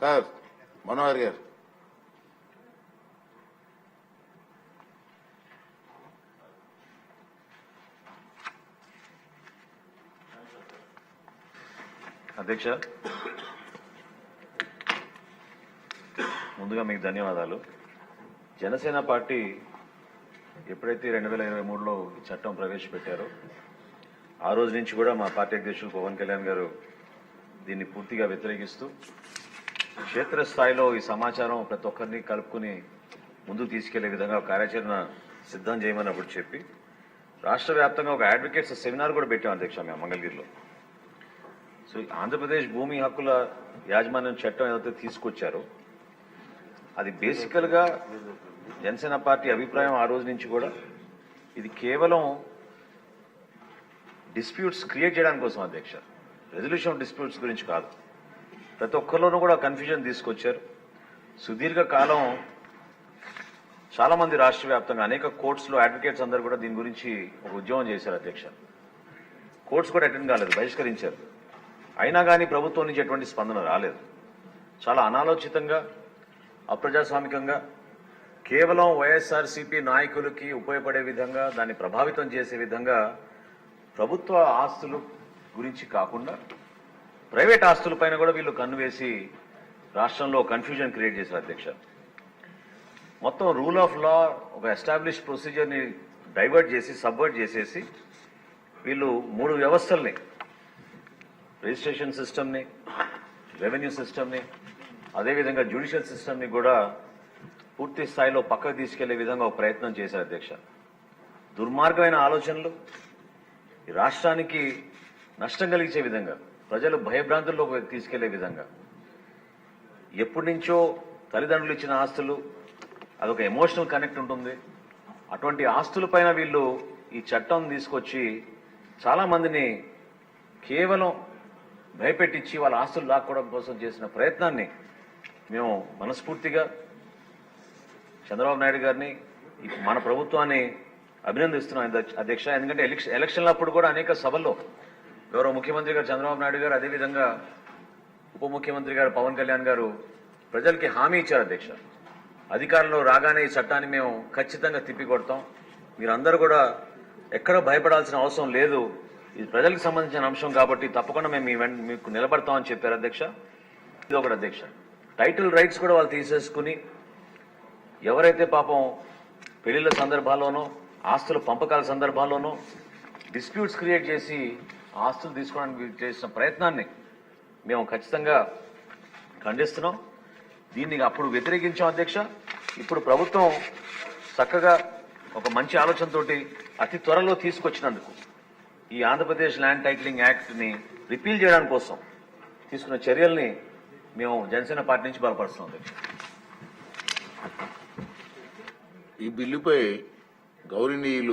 Sir Manohar గారు. అధ్యక్ష ముందుగా మీకు ధన్యవాదాలు. జనసేన పార్టీ ఎప్పుడైతే రెండు వేల ఇరవై మూడులో ఈ చట్టం ప్రవేశపెట్టారో ఆ రోజు నుంచి కూడా మా పార్టీ అధ్యక్షులు పవన్ కళ్యాణ్ గారు దీన్ని పూర్తిగా వ్యతిరేకిస్తూ క్షేత్రస్థాయిలో ఈ సమాచారం ప్రతి ఒక్కరిని కలుపుకుని ముందుకు తీసుకెళ్ళే విధంగా కార్యాచరణ సిద్ధం చేయమని అప్పుడు చెప్పి రాష్ట్ర వ్యాప్తంగా ఒక అడ్వకేట్స్ సెమినార్ కూడా పెట్టాం అధ్యక్ష మేము మంగళగిరిలో. సో ఆంధ్రప్రదేశ్ భూమి హక్కుల యాజమాన్యం చట్టం ఏదైతే తీసుకొచ్చారో అది బేసికల్గా జనసేన పార్టీ అభిప్రాయం ఆ రోజు నుంచి కూడా ఇది కేవలం డిస్ప్యూట్స్ క్రియేట్ చేయడానికి కోసం అధ్యక్ష. రెజల్యూషన్ ఆఫ్ డిస్ప్యూట్స్ గురించి కాదు. ప్రతి ఒక్కరిలోనూ కూడా కన్ఫ్యూజన్ తీసుకొచ్చారు. సుదీర్ఘ కాలం చాలా మంది రాష్ట్ర వ్యాప్తంగా అనేక కోర్ట్స్లో అడ్వకేట్స్ అందరూ కూడా దీని గురించి ఒక ఉద్యమం చేశారు అధ్యక్ష. కోర్ట్స్ కూడా అటెండ్ కాలేదు బహిష్కరించారు. అయినా కానీ ప్రభుత్వం నుంచి ఎటువంటి స్పందన రాలేదు. చాలా అనాలోచితంగా అప్రజాస్వామికంగా కేవలం వైఎస్ఆర్సీపీ నాయకులకి ఉపయోగపడే విధంగా దాన్ని ప్రభావితం చేసే విధంగా ప్రభుత్వ ఆస్తులు గురించి కాకుండా ప్రైవేట్ ఆస్తులపైన కూడా వీళ్ళు కన్ను రాష్ట్రంలో కన్ఫ్యూజన్ క్రియేట్ చేశారు అధ్యక్ష. మొత్తం రూల్ ఆఫ్ లా ఒక ఎస్టాబ్లిష్ ప్రొసీజర్ని డైవర్ట్ చేసి సబ్వర్ట్ చేసేసి వీళ్ళు మూడు వ్యవస్థల్ని రిజిస్ట్రేషన్ సిస్టమ్ని రెవెన్యూ సిస్టమ్ని అదేవిధంగా జ్యుడిషియల్ సిస్టమ్ని కూడా పూర్తి స్థాయిలో పక్కకు తీసుకెళ్ళే విధంగా ఒక ప్రయత్నం చేశారు అధ్యక్ష. దుర్మార్గమైన ఆలోచనలు ఈ రాష్ట్రానికి నష్టం కలిగించే విధంగా ప్రజలు భయభ్రాంతుల్లోకి తీసుకెళ్ళే విధంగా. ఎప్పటి నుంచో తల్లిదండ్రులు ఇచ్చిన ఆస్తులు అదొక ఎమోషనల్ కనెక్ట్ ఉంటుంది. అటువంటి ఆస్తులపైన వీళ్ళు ఈ చట్టం తీసుకొచ్చి చాలా మందిని కేవలం భయపెట్టించి వాళ్ళ ఆస్తులు లాక్కోవడం కోసం చేసిన ప్రయత్నాన్ని మేము మనస్ఫూర్తిగా చంద్రబాబు నాయుడు గారిని మన ప్రభుత్వాన్ని అభినందిస్తున్నాం అధ్యక్ష- అధ్యక్ష ఎందుకంటే ఎలక్షన్ ఎలక్షన్లప్పుడు కూడా అనేక సభల్లో గౌరవ ముఖ్యమంత్రి గారు చంద్రబాబు నాయుడు గారు అదేవిధంగా ఉప ముఖ్యమంత్రి గారు పవన్ కళ్యాణ్ గారు ప్రజలకి హామీ ఇచ్చారు అధ్యక్ష. అధికారంలో రాగానే ఈ చట్టాన్ని మేము ఖచ్చితంగా తిప్పికొడతాం. మీరందరూ కూడా ఎక్కడ భయపడాల్సిన అవసరం లేదు. ఇది ప్రజలకు సంబంధించిన అంశం కాబట్టి తప్పకుండా మేము మీ వెంట మీకు నిలబడతామని చెప్పారు అధ్యక్ష. ఇది ఒకటి అధ్యక్ష. టైటిల్ రైట్స్ కూడా వాళ్ళు తీసేసుకుని ఎవరైతే పాపం పెళ్ళిళ్ళ సందర్భాల్లోనో ఆస్తుల పంపకాల సందర్భాల్లోనో డిస్ప్యూట్స్ క్రియేట్ చేసి ఆస్తులు తీసుకోవడానికి చేసిన ప్రయత్నాన్ని మేము ఖచ్చితంగా ఖండిస్తున్నాం. దీన్ని అప్పుడు వ్యతిరేకించాం అధ్యక్ష. ఇప్పుడు ప్రభుత్వం చక్కగా ఒక మంచి ఆలోచనతోటి అతి త్వరలో తీసుకొచ్చినందుకు ఈ ఆంధ్రప్రదేశ్ ల్యాండ్ టైటిలింగ్ యాక్ట్ని రిపీల్ చేయడం కోసం తీసుకున్న చర్యల్ని మేము జనసేన పార్టీ నుంచి బలపరుస్తున్నాం ఈ బిల్లుపై గౌరవనీయులు